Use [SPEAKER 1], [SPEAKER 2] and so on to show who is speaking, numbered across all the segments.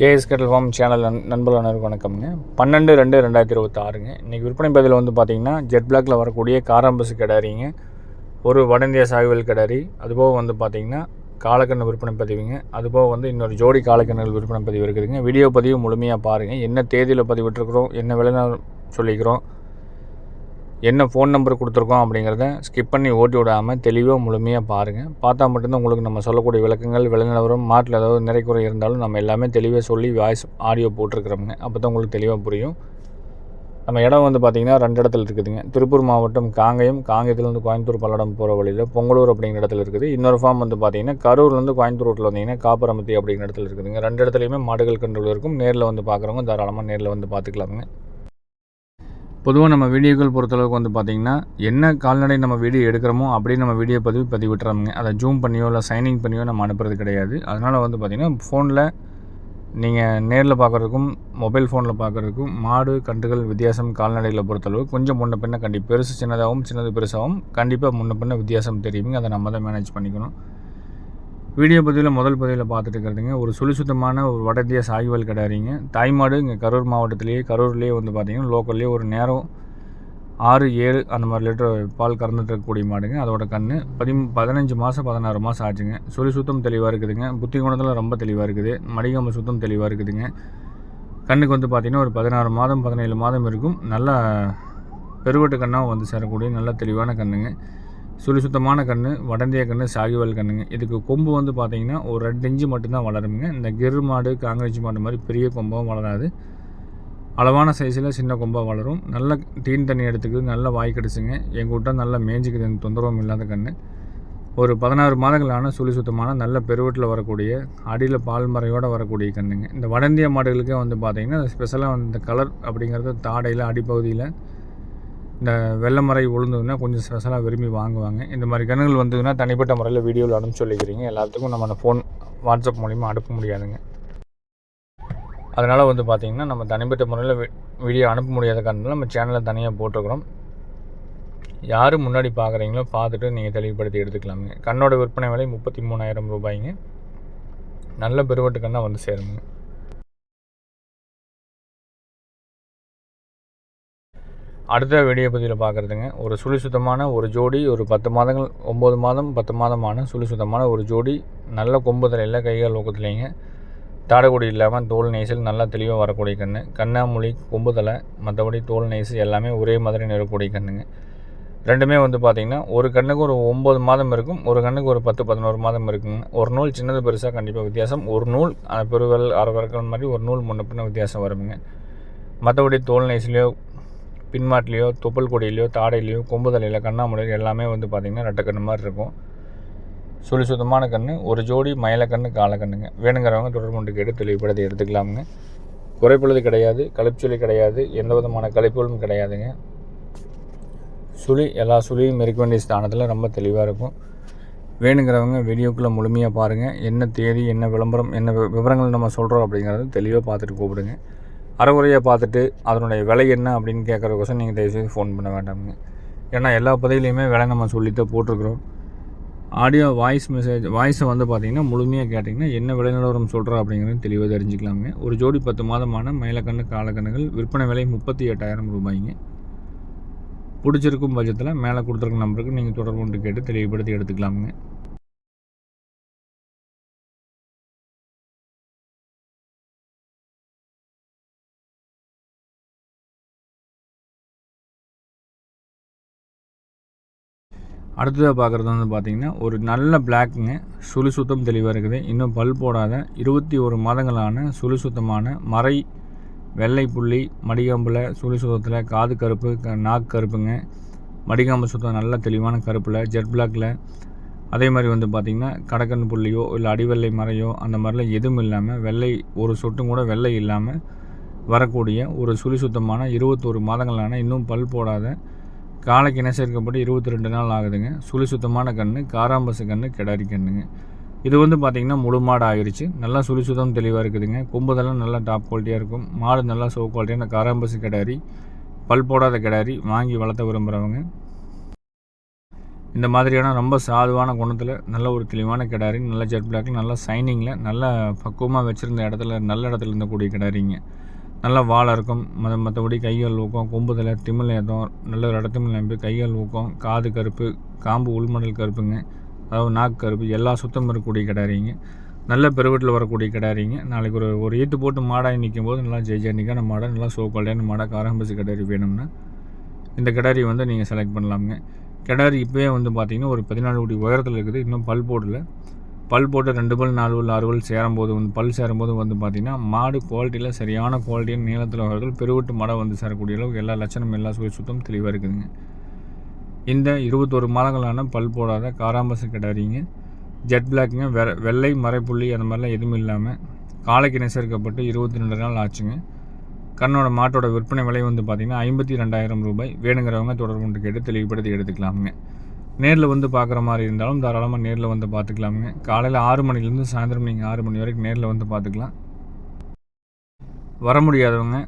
[SPEAKER 1] KS கட்டல் form channel நண் நண்பர்கள் அனைவருக்கும் வணக்கம்ங்க. பன்னெண்டு ரெண்டு ரெண்டாயிரத்தி இருபத்தாறுங்க. இன்றைக்கி விற்பனை பதிவில் வந்து பார்த்திங்கன்னா ஜெட் பிளாக்ல வரக்கூடிய காராம்பஸ் கிடாரிங்க ஒரு வட இந்திய சாகுவல் கிடாரி அதுபோக வந்து பார்த்தீங்கன்னா காலக்கண்ணு விற்பனை பதிவுங்க அதுபோக வந்து இன்னொரு ஜோடி காலக்கண்ணுகள் விற்பனை பதிவு இருக்குதுங்க. வீடியோ பதிவு முழுமையாக பாருங்கள் என்ன தேதியில் பதிவிட்டுருக்குறோம் என்ன விலை சொல்லிக்கிறோம் என்ன ஃபோன் நம்பர் கொடுத்துருக்கோம் அப்படிங்கிறத ஸ்கிப் பண்ணி ஓட்டி விடாமல் தெளிவாக முழுமையாக பாருங்கள் பார்த்தா மட்டும்தான் உங்களுக்கு நம்ம சொல்லக்கூடிய விளக்கங்கள் விளைநிலவரம் மாட்டில் ஏதாவது நிறைக்குறை இருந்தாலும் நம்ம எல்லாமே தெளிவாக சொல்லி வாய்ஸ் ஆடியோ போட்டிருக்கிறோமுங்க. அப்போ தான் உங்களுக்கு தெளிவாக புரியும். நம்ம இடம் வந்து பார்த்திங்கன்னா ரெண்டு இடத்துல இருக்குதுங்க. திருப்பூர் மாவட்டம் காங்கயம் காங்கயத்துலேருந்து கோயம்புத்தூர் பல்லடம் போகிற வழியில் பொங்கலூர் அப்படிங்கிற இடத்துல இருக்குது. இன்னொரு ஃபார்ம் வந்து பார்த்திங்கன்னா கரூர்லேருந்து கோயம்புத்தூர் ரோட்டில் வந்தீங்கன்னா காப்பரமத்தி அப்படிங்கிற இடத்துல இருக்குதுங்க. ரெண்டு இடத்துலையுமே மாடுகள் கன்றுகள் இருக்கும். நேரில் வந்து பார்க்குறவங்க தாராளமாக நேரில் வந்து பார்த்துக்கலாமுங்க பொதுவாக நம்ம வீடியோக்கள் பொறுத்தளவுக்கு வந்து பார்த்திங்கன்னா என்ன கால்நடை நம்ம வீடியோ எடுக்கிறோமோ அப்படியே நம்ம வீடியோ பதிவு பதிவிட்டுறாங்க அதை ஜூம் பண்ணியோ இல்லை சைனிங் பண்ணியோ நம்ம அனுப்புறது கிடையாது. அதனால் வந்து பார்த்திங்கன்னா ஃபோனில் நீங்கள் நேரில் பார்க்குறதுக்கும் மொபைல் ஃபோனில் பார்க்குறதுக்கும் மாடு கன்றுகள் வித்தியாசம் கால்நடைகளை பொறுத்தளவு கொஞ்சம் முன்ன பின்ன கண்டி பெருசு சின்னதாகவும் சின்னது பெருசாகவும் கண்டிப்பாக முன்ன பின்ன வித்தியாசம் தெரியுங்க. அதை நம்ம தான் மேனேஜ் பண்ணிக்கணும். வீடியோ பதிவில் முதல் பதிவில் பார்த்துட்டு இருக்கிறதுங்க. ஒரு சுழி சுத்தமான ஒரு வட இந்திய சாகிவல் தாய்மாடு இங்கே கரூர் மாவட்டத்திலேயே கரூர்லேயே வந்து பார்த்திங்கன்னா லோக்கல்லேயே ஒரு நேரம் ஆறு ஏழு அந்த மாதிரி லிட்டர் பால் கறந்துட்டு இருக்கக்கூடிய மாடுங்க. அதோட கன்று பதி பதினஞ்சு மாதம் பதினாறு மாதம் ஆச்சுங்க. சுழி சுத்தம் தெளிவாக இருக்குதுங்க. புத்தி குணத்தில் ரொம்ப தெளிவாக இருக்குது. மடிகாம சுத்தம் தெளிவாக இருக்குதுங்க. கண்ணுக்கு வந்து பார்த்திங்கன்னா ஒரு பதினாறு மாதம் பதினேழு மாதம் இருக்கும். நல்லா பெருவட்டு கண்ணாக வந்து சேரக்கூடிய நல்ல தெளிவான கண்ணுங்க. சுழி சுத்தமான கன்று வடந்திய கன்று சாகிவல் கண்ணுங்க. இதுக்கு கொம்பு வந்து பார்த்திங்கன்னா ஒரு ரெண்டு இன்ச்சு மட்டும்தான் வளருங்க இந்த கிரு மாடு காங்கிரேஜ் மாடு மாதிரி பெரிய கொம்பாகவும் வளராது. அளவான சைஸில் சின்ன கொம்பாக வளரும். நல்ல தீன் தண்ணி எடுத்துக்குது நல்ல வாய் கிடச்சிங்க. எங்கள் விட்டா நல்லா மேய்ஞ்சிக்குது எந்த தொந்தரவும் இல்லாத கன்று ஒரு பதினாறு மாதங்களான சுழி சுத்தமான நல்ல பெருவட்டில் வரக்கூடிய அடியில் பால் மறையோடு வரக்கூடிய கண்ணுங்க. இந்த வடந்திய மாடுகளுக்கே வந்து பார்த்திங்கன்னா ஸ்பெஷலாக வந்து இந்த கலர் அப்படிங்கிறது தாடையில் அடிப்பகுதியில் இந்த வெள்ளை மறை உளுந்ததுன்னா கொஞ்சம் ஸ்பெஷலாக விரும்பி வாங்குவாங்க. இந்த மாதிரி கண்ணுகள் வந்ததுன்னா தனிப்பட்ட முறையில் வீடியோவில் அனுப்பிச்சு சொல்லிக்கிறீங்க. எல்லாத்துக்கும் நம்ம அந்த ஃபோன் வாட்ஸ்அப் மூலிமா அனுப்ப முடியாதுங்க. அதனால் வந்து பார்த்திங்கன்னா நம்ம தனிப்பட்ட முறையில் வீடியோ அனுப்ப முடியாத காரணத்தில் நம்ம சேனலில் தனியாக போட்டிருக்கிறோம். யார் முன்னாடி பார்க்குறீங்களோ பார்த்துட்டு நீங்கள் தெளிவுபடுத்தி எடுத்துக்கலாமுங்க. கண்ணோட விற்பனை விலை முப்பத்தி மூணாயிரம் ரூபாய்ங்க. நல்ல பெருவட்டு கண்ணாக வந்து சேருங்க அடுத்த வீடியோ பதிவில் பார்க்குறதுங்க ஒரு சுழி சுத்தமான ஒரு ஜோடி ஒரு பத்து மாதங்கள் ஒம்பது மாதம் பத்து மாதமான சுழி சுத்தமான ஒரு ஜோடி. நல்ல கொம்பு தலையில் கைகால் ஊக்கத்துலேங்க தாடகுடி இல்லாமல் தோல் நெய்சல் நல்லா தெளிவாக வரக்கூடிய கன்று கண்ணாமொழி கொம்பு தலை மற்றபடி தோல் நெய்சு எல்லாமே ஒரே மாதிரி நிறக்கூடிய கண்ணுங்க. ரெண்டுமே வந்து பார்த்திங்கன்னா ஒரு கண்ணுக்கு ஒரு ஒம்பது மாதம் இருக்கும் ஒரு கண்ணுக்கு ஒரு பத்து பதினோரு மாதம் இருக்குங்க. ஒரு நூல் சின்னது பெருசாக கண்டிப்பாக வித்தியாசம். ஒரு நூல் பெருவல் அரை மாதிரி ஒரு நூல் முன்ன பின்ன வித்தியாசம் வருங்க. மற்றபடி தோல் நெய்ஸ்லேயோ பின்மாட்டிலையோ தொப்பல் கொடியிலையோ தாடையிலையோ கொம்பு தலையில் கண்ணாமலையில் எல்லாமே வந்து பார்த்திங்கன்னா ரெட்டக்கண்ணு மாதிரி இருக்கும். சுழி சுத்தமான கன்று ஒரு ஜோடி மயிலக்கண்ணு காலக்கண்ணுங்க வேணுங்கிறவங்க தொடர்பு கொண்டு கேட்டு தெளிவுபடுத்தி எடுத்துக்கலாமுங்க. குறைப்பொழுது கிடையாது கழிப்புச்சொலி கிடையாது எந்த விதமான கழிப்புகளும் கிடையாதுங்க. சுழி எல்லா சுழியும் இருக்க வேண்டிய ஸ்தானத்தில் ரொம்ப தெளிவாக இருக்கும். வேணுங்கிறவங்க வீடியோக்குள்ளே முழுமையாக பாருங்கள் என்ன தேதி என்ன விளம்பரம் என்ன விவரங்கள் நம்ம சொல்கிறோம் அப்படிங்கிறத தெளிவாக பார்த்துட்டு கூப்பிடுங்க. அறகுறையாக பார்த்துட்டு அதனுடைய விலை என்ன அப்படின்னு கேட்குறக்கோசம் நீங்கள் தயவுசெய்து ஃபோன் பண்ண வேண்டாமுங்க. ஏன்னா எல்லா பதவியிலையுமே விலை நம்ம சொல்லித்தான் போட்டிருக்கிறோம். ஆடியோ வாய்ஸ் மெசேஜ் வாய்ஸை வந்து பார்த்திங்கன்னா முழுமையாக கேட்டிங்கன்னா என்ன விலை நிலவரம் சொல்கிறோம் அப்படிங்கிறது தெளிவாக தெரிஞ்சுக்கலாமுங்க. ஒரு ஜோடி பத்து மாதமான மயிலக்கண்ணு காலக்கண்ணுகள் விற்பனை விலை முப்பத்தி எட்டாயிரம் ரூபாய்ங்க. பிடிச்சிருக்கும் பட்சத்தில் மேலே கொடுத்துருக்க நம்பருக்கு நீங்கள் தொடர்பு கொண்டு கேட்டு தெளிவுபடுத்தி எடுத்துக்கலாமுங்க. அடுத்ததாக பார்க்குறது வந்து பார்த்திங்கன்னா ஒரு நல்ல பிளாக்குங்க சுழி சுத்தம் தெளிவாக இருக்குது. இன்னும் பல் போடாத இருபத்தி ஒரு மாதங்களான சுழி சுத்தமான மறை வெள்ளை புள்ளி மடிகாம்பில் சுழி சுத்தத்தில் காது கருப்பு க நாக்கு கருப்புங்க. மடிகாம்பு சுத்தம் நல்ல தெளிவான கருப்பில் ஜெட் பிளாக்கில் அதே மாதிரி வந்து பார்த்திங்கன்னா கடக்கன் புள்ளியோ இல்லை அடிவெள்ளை மறையோ அந்த மாதிரிலாம் எதுவும் இல்லாமல் வெள்ளை ஒரு சொட்டும் கூட வெள்ளை இல்லாமல் வரக்கூடிய ஒரு சுழி சுத்தமான இருபத்தோரு மாதங்களான இன்னும் பல் போடாத காலைக்கு இணை சேர்க்கப்பட்டு இருபத்தி ரெண்டு நாள் ஆகுதுங்க. சுழி சுத்தமான கன்று காராம்பசு கன்று கிடாரி கன்றுங்க இது வந்து பார்த்திங்கன்னா முழு மாடு ஆகிருச்சு நல்லா சுழி சுத்தம் தெளிவாக இருக்குதுங்க. கொம்புதெல்லாம் நல்லா டாப் குவாலிட்டியாக இருக்கும். மாடு நல்லா சோ குவாலிட்டியான காராம்பசு கிடாரி பல் போடாத கிடாரி வாங்கி வளர்த்த விரும்புகிறவங்க இந்த மாதிரியான ரொம்ப சாதுவான குணத்தில் நல்ல ஒரு தெளிவான கிடாரி நல்ல ஜெட் பிளாக்ல நல்ல சைனிங்கில் நல்ல பக்குவமாக வச்சுருந்த இடத்துல நல்ல இடத்துல இருந்தக்கூடிய கிடாரிங்க. நல்லா வாழை இருக்கும். மற்ற மற்றபடி கைகள் ஊக்கம் கொம்புதலை திமிழ் ஏதம் நல்ல ஒரு இடத்துமிழ் நம்பி கைகள் ஊக்கம் காது கருப்பு காம்பு உள்மடல் கருப்புங்க. அதாவது நாக்கு கருப்பு எல்லா சுத்தம் இருக்கக்கூடிய கிடாரிங்க நல்ல பெருவீட்டில் வரக்கூடிய கிடாரிங்க நாளைக்கு ஒரு ஒரு ஈத்து போட்டு மாடாகி நிற்கும் போது நல்லா ஜெய் மாடை நல்லா சோ குவாலிட்டியான மாடாக காரம்பசி கிடாரி வேணும்னா இந்த கிடாரி வந்து நீங்கள் செலக்ட் பண்ணலாமுங்க. கிடாரி இப்போயே வந்து பார்த்திங்கன்னா ஒரு பதினாலு கோடி உயரத்தில் இருக்குது. இன்னும் பல் போடல. பல் போட்டு ரெண்டு பல் நாலு பல் ஆறு பல் சேரும்போது வந்து பல் சேரும்போது வந்து பார்த்திங்கன்னா மாடு குவாலிட்டியில் சரியான குவாலிட்டியான நீளத்தில் வரர்கள் பெருவிட்டு மடை வந்து சேரக்கூடிய அளவுக்கு எல்லா லட்சணம் எல்லா சுவை சுத்தம் தெளிவாக இருக்குதுங்க. இந்த இருபத்தொரு மாதங்களான பல் போடாத காராம்பசு கிடாரிங்க ஜெட் பிளாக்குங்க வெ வெள்ளை மறைப்புள்ளி அந்த மாதிரிலாம் எதுவும் இல்லாமல் காலைக்கு நெசரிக்கப்பட்டு இருபத்தி ரெண்டு நாள் ஆச்சுங்க. கண்ணோட மாட்டோட விற்பனை விலை வந்து பார்த்திங்கன்னா ஐம்பத்தி ரெண்டாயிரம் ரூபாய். வேணுங்கிறவங்க தொடர்பு கொண்டு கேட்டு தெளிவுபடுத்தி எடுத்துக்கலாமுங்க. நேரில் வந்து பார்க்குற மாதிரி இருந்தாலும் தாராளமாக நேரில் வந்து பார்த்துக்கலாமுங்க காலையில் ஆறு மணிலேருந்து சாயந்தரம் நீங்கள் ஆறு மணி வரைக்கும் நேரில் வந்து பார்த்துக்கலாம் வர முடியாதவங்க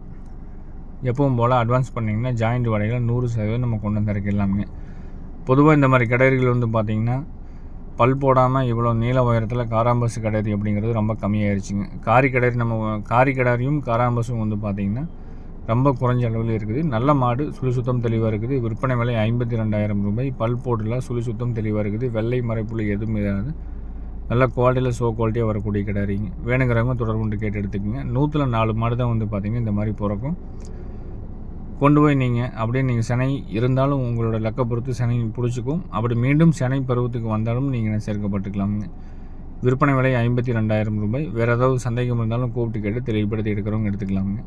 [SPEAKER 1] எப்பவும் போல் அட்வான்ஸ் பண்ணிங்கன்னா ஜாயிண்ட் வாடகையில் நூறு சதவீதம் நம்ம கொண்டு வந்து இறக்கிடலாமுங்க. பொதுவாக இந்த மாதிரி கடைகள் வந்து பார்த்திங்கன்னா பல் போடாமல் இவ்வளோ நீள உயரத்தில் காராம்பஸ் கிடாரி அப்படிங்கிறது ரொம்ப கம்மியாயிருச்சுங்க. காரி கிடாரி நம்ம காரி கிடாரியும் காராம்பஸும் வந்து பார்த்திங்கன்னா ரொம்ப குறைஞ்ச அளவில் இருக்குது. நல்ல மாடு சுழி சுத்தம் தெளிவாக இருக்குது. விற்பனை விலை ஐம்பத்தி ரெண்டாயிரம் ரூபாய். பல் போட்டுலாம் சுழி சுத்தம் தெளிவாக இருக்குது. வெள்ளை மறைப்புள்ள எதுவும் இதாகுது நல்ல குவாலிட்டியில் சோ குவாலிட்டியாக வரக்கூடிய கிடையாதுங்க வேணுங்கிறவங்க தொடர்பு கொண்டு கேட்டு எடுத்துக்கோங்க. நூற்றில் நாலு மாடு தான் வந்து பார்த்திங்கன்னா இந்த மாதிரி பிறக்கும். கொண்டு போய் நீங்கள் அப்படியே நீங்கள் சினை இருந்தாலும் உங்களோட லக்க பொறுத்து சினை பிடிச்சிக்கும். அப்படி மீண்டும் சினை பருவத்துக்கு வந்தாலும் நீங்கள் சேர்க்கப்பட்டுக்கலாமுங்க. விற்பனை விலை ஐம்பத்தி ரெண்டாயிரம் ரூபாய். வேறு ஏதாவது சந்தேகம் இருந்தாலும் கூப்பிட்டு கேட்டு தெளிவுபடுத்தி எடுக்கிறவங்க எடுத்துக்கலாமுங்க.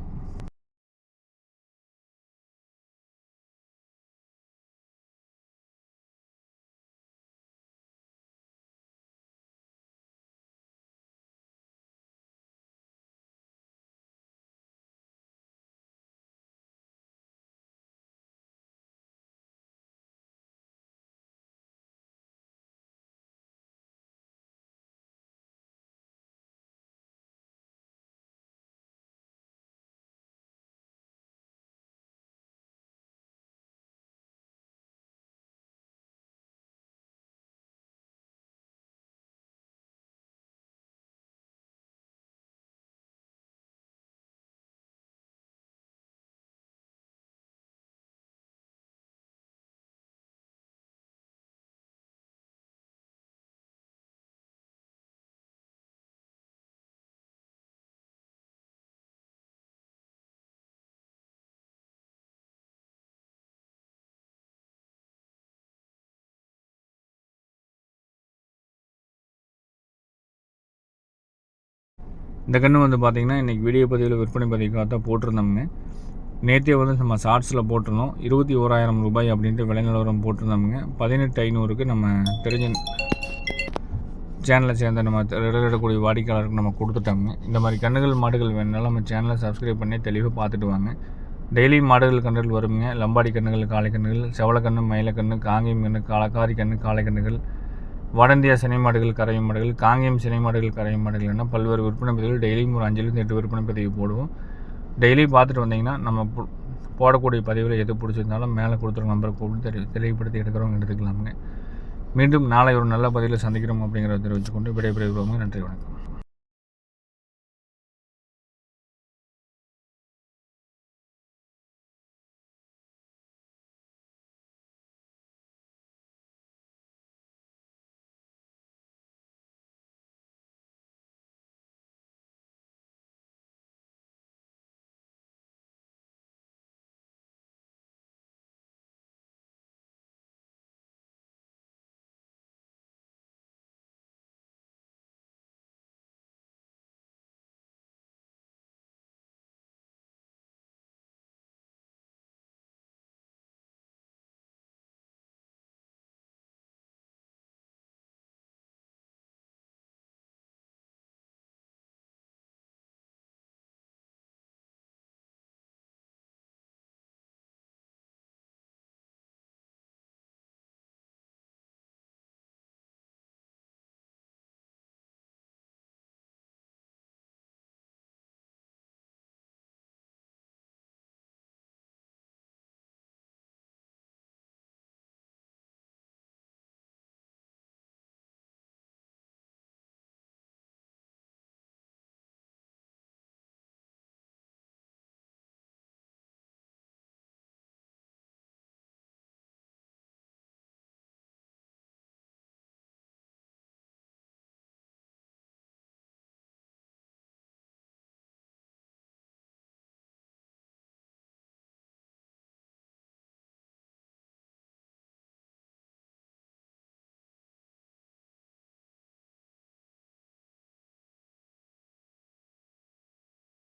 [SPEAKER 1] இந்த கன்று வந்து பார்த்திங்கன்னா இன்றைக்கி வீடியோ பதிவில் விற்பனை பதிவுக்காக தான் போட்டிருந்தோம்ங்க. நேற்றே வந்து நம்ம ஷார்ட்ஸில் போட்டிருந்தோம். இருபத்தி ஓராயிரம் ரூபாய் அப்படின்ட்டு விலை நிலவரம் போட்டிருந்தோம்ங்க. பதினெட்டு ஐநூறுக்கு நம்ம தெரிஞ்ச சேனலை சேர்ந்த நம்ம இடக்கூடிய வாடிக்கையாளருக்கு நம்ம கொடுத்துட்டோங்க இந்த மாதிரி கண்ணுகள் மாடுகள் வேணுனாலும் நம்ம சேனலை சப்ஸ்கிரைப் பண்ணி தெளிவாக பார்த்துட்டு வாங்க. டெய்லி மாடுகள் கன்றுகள் வருங்க. லம்பாடி கண்ணுகள் காளை கண்ணுகள் செவலக்கண்ணு மயிலக்கண்ணு காங்கேயம் கண்ணு காலக்காரி கண்ணு காளை கண்ணுகள் வட இந்தியா சினிமாடுகள் கரையும் மாடுகள் காங்கேயம் சினிமாடுகள் கரையும் மாடுகள் என்ன பல்வேறு விற்பனை பதிவுகள் டெய்லியும் ஒரு அஞ்சுலேருந்து எட்டு விற்பனை பதிவு போடுவோம். டெய்லி பார்த்துட்டு வந்தீங்கன்னா நம்ம போடக்கூடிய பதிவில் எது பிடிச்சிருந்தாலும் மேலே கொடுத்துருக்க நம்பரை கூப்பிட்டு தெளி தெளிவுபடுத்தி எடுக்கிறவங்க எடுத்துக்கலாமுங்க. மீண்டும் நாளை ஒரு நல்ல பதிவில் சந்திக்கிறோம் அப்படிங்கிறத தெரிவித்துக்கொண்டு விடைபெறுகிறோம் நன்றி வணக்கம்.